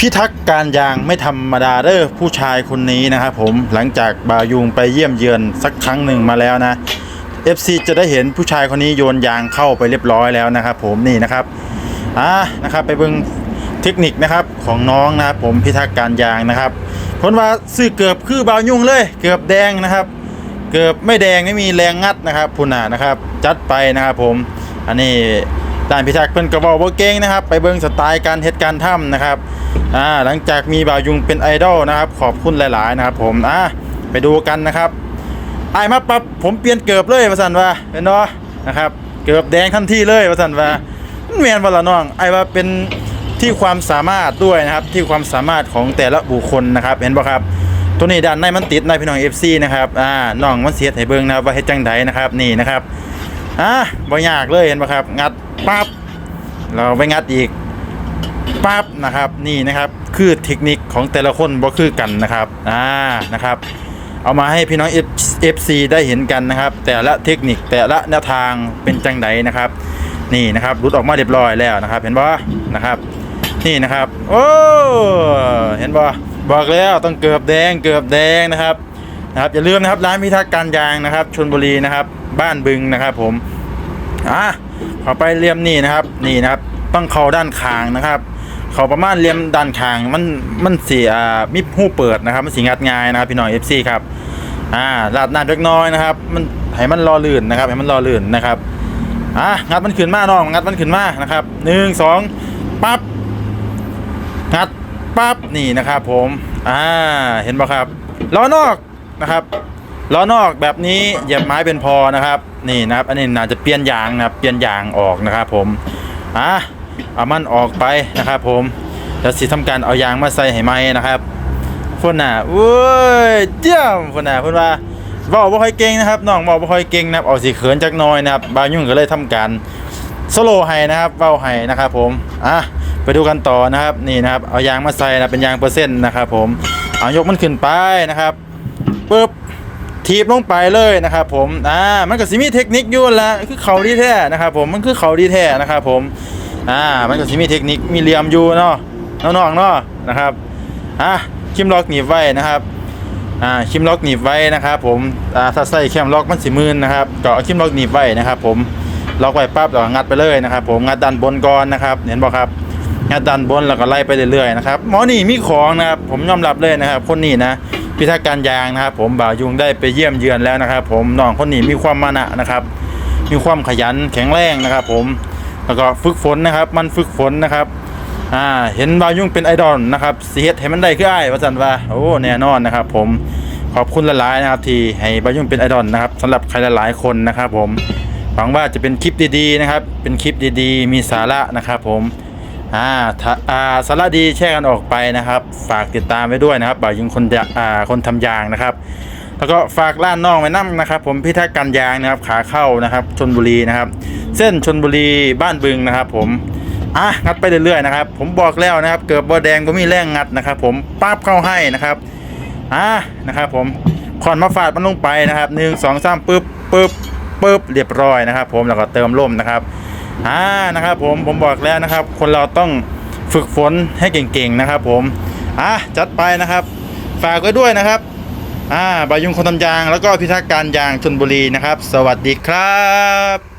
พิทักษ์การยางไม่ธรรมดาเด้อผู้ชายคนนี้นะครับผมหลังจากบายุงไปเยี่ยมเยือนสักครั้งหนึ่งมาแล้วนะ FC จะได้เห็นผู้ชายคนนี้โยนยางเข้าไปเรียบร้อยแล้วนะครับผมนี่นะครับอ่านะครับไปเบิ่งเทคนิคนะครับของน้องนะครับผมพิทักษ์การยางนะครับผลว่าซื้อเกือบคือบายุงเลย เกือบแดงนะครับ เกือบไม่แดงไม่มีแรงงัดนะครับพุนน่ะนะครับ จัดไปนะครับผมอันนี้ด้านพิทักษ์เพิ่นกระบอกบ่เก่งนะครับ ไปเบิ่งสไตล์การเฮ็ดการทำนะครับ อ่าหลังจากมีบ่าวยุงเป็นไอดอลนะครับ ขอบคุณหลายๆนะครับผมอะไปดูกันนะครับไอ้มาปับผมเปลี่ยนเกือบเลยว่าซั่นว่าเป็นเนาะนะครับ เกือบแดงทันทีเลยว่าซั่นว่ามันแม่นบ่ล่ะน้อง ไอ้ว่าเป็นที่ความสามารถด้วยนะครับ ที่ความสามารถของแต่ละบุคคลนะครับ เห็นบ่ครับ ตัวนี้ด้านในมันติดในพี่น้อง FC นะครับอ่าน้องมันเสียดให้เบิ่งนะครับว่าเฮ็ดจังไดนะครับนี่นะครับอ่าบ่ยากเลยเห็นบ่ครับ งัดปั๊บเราไปงัดอีก ปั๊บนะครับนี่นะครับคือเทคนิคของแต่ละคนบ่คือกันนะครับอ่านะครับเอามาให้พี่น้อง FC ได้เห็นกันนะครับ แต่ละเทคนิคแต่ละแนวทางเป็นจังไดนะครับ นี่นะครับรุดออกมาเรียบร้อยแล้วนะครับ เห็นบ่นะครับ นี่นะครับโอ้เห็นบ่บอกแล้วต้องเกือบแดงเกือบแดงนะครับนะครับอย่าลืมนะครับร้านพิทักษ์การยางนะครับชนบุรีนะครับ บ้านบึงนะครับ ผมอะข้าไปเลี่ยมนี่นะครับ นี่นะครับ ต้องเข้าด้านคางนะครับ เขาประมาณเลียมด้านคางมันมันสีอ่ามีหู้เปิดนะครับ มันสีงัดง่ายนะครับพี่น้อง FC ครับอ่าลาดน้ำเล็กน้อยนะครับ มันให้มันรอลื่นนะครับให้มันรอลื่นนะครับอะงัดมันขึ้นมาน้องงัดมันขึ้นมานะครับหนึ่งสองปั๊บงัดปั๊บนี่นะครับ ผมอ่าเห็นป่ะครับล้อนอกนะครับล้อนอกแบบนี้เหยียบไม้เป็นพอนะครับ นี่นะครับ อันนี้น่าจะเปลี่ยนยางนะครับเปลี่ยนยางออกนะครับ ผมอะ เอามันออกไปนะครับ ผมแล้วสิทำการเอายางมาใส่ให้ไหมนะครับพุ่นน่ะโอ้ยเจ้ามพุ่นน่ะพุ่นว่าเว้าบ่ค่อยเก่งนะครับน้องเว้าบ่ค่อยเก่งนะครับเอาสิเขินจักน่อยนะครับบาวยุ่งก็เลยทำการสโลว์ให้นะครับเว้าให้นะครับ ผมอะไปดูกันต่อนะครับนี่นะครับเอายางมาใส่นะเป็นยางเปอร์เซ็นต์นะครับผมเอายกมันขึ้นไปนะครับปึ๊บทีบลงไปเลยนะครับ ผมอ่ามันก็สิมีเทคนิคอยู่ละคือเขาดีแท้นะครับ ผมมันคือเขาดีแท้นะครับ ผม อ่ามันก็สิมีเทคนิคมีเหลี่ยมอยู่เนาะน้องๆเนาะนะครับอะคิมล็อกหนีบไว้นะครับอ่าคิมล็อกหนีบไว้นะครับผมอ่าถ้าใส่แคมล็อกมันสิมืนนะครับก็เอาคิมล็อกหนีบไว้นะครับผมล็อกไว้ปั๊บแล้วงัดไปเลยนะครับ ผมงัดด้านบนก่อนนะครับเห็นบ่ครับงัดด้านบนแล้วก็ไล่ไปเรื่อยๆนะครับหมอนี่มีของนะครับผมยอมรับเลยนะครับ คนนี้นะพิทักษ์การยางนะครับ ผมบ่าวยุงได้ไปเยี่ยมเยือนแล้วนะครับ ผมน้องคนนี้มีความมานะนะครับ มีความขยันแข็งแรงนะครับ ผม แล้วก็ฝึกฝนนะครับ มันฝึกฝนนะครับอ่าเห็นบ่ายุ่งเป็นไอดอลนะครับเสิเฮ็ดให้มันได้คืออ้ายว่าซั่นว่าโอ้แน่นอนนะครับ ผมขอบคุณหลายๆนะครับที่ให้บ่ายุ่งเป็นไอดอลนะครับสำหรับใครหลายๆคนนะครับ ผมหวังว่าจะเป็นคลิปดีๆนะครับ เป็นคลิปดีๆ มีสาระนะครับ ผมอ่าอ่าสาระดีแชร์กันออกไปนะครับ ฝากติดตามไว้ด้วยนะครับบ่ายิงคนอ่าคนทำยางนะครับ แล้วก็ฝากร้านน้องไว้น้ำนะครับ ผมพิทักษ์การยางนะครับขาเข้านะครับชนบุรีนะครับ เส้นชนบุรีบ้านบึงนะครับ ผมอะงัดไปเรื่อยๆนะครับ ผมบอกแล้วนะครับ เกิดบ่แดงก็มีแรงงัดนะครับ ผมปั๊บเข้าให้นะครับอะนะครับผมขอนมาฟาดมันลงไปนะครับหนึ่งสองสามปึ๊บปึ๊บปึ๊บเรียบร้อยนะครับ ผมแล้วก็เติมล่มนะครับอ่านะครับ ผมผมบอกแล้วนะครับ คนเราต้องฝึกฝนให้เก่งๆนะครับ ผมอะจัดไปนะครับ ฝากไว้ด้วยนะครับ อ่าบายุงคนทำยางแล้วก็พิทักษ์การยางชนบุรีนะครับ สวัสดีครับ